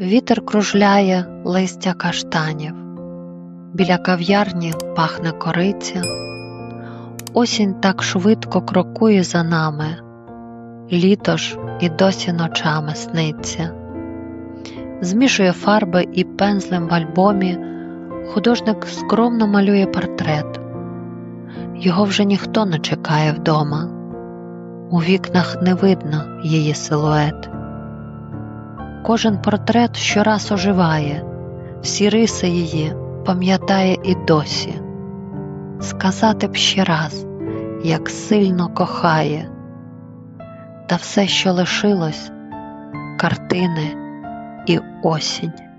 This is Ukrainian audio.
Вітер кружляє листя каштанів, біля кав'ярні пахне кориця, осінь так швидко крокує за нами, літо ж і досі ночами сниться. Змішує фарби і пензлем в альбомі, художник скромно малює портрет. Його вже ніхто не чекає вдома, у вікнах не видно її силует. Кожен портрет щораз оживає, всі риси її пам'ятає і досі. Сказати б ще раз, як сильно кохає, та все, що лишилось, картини і осінь.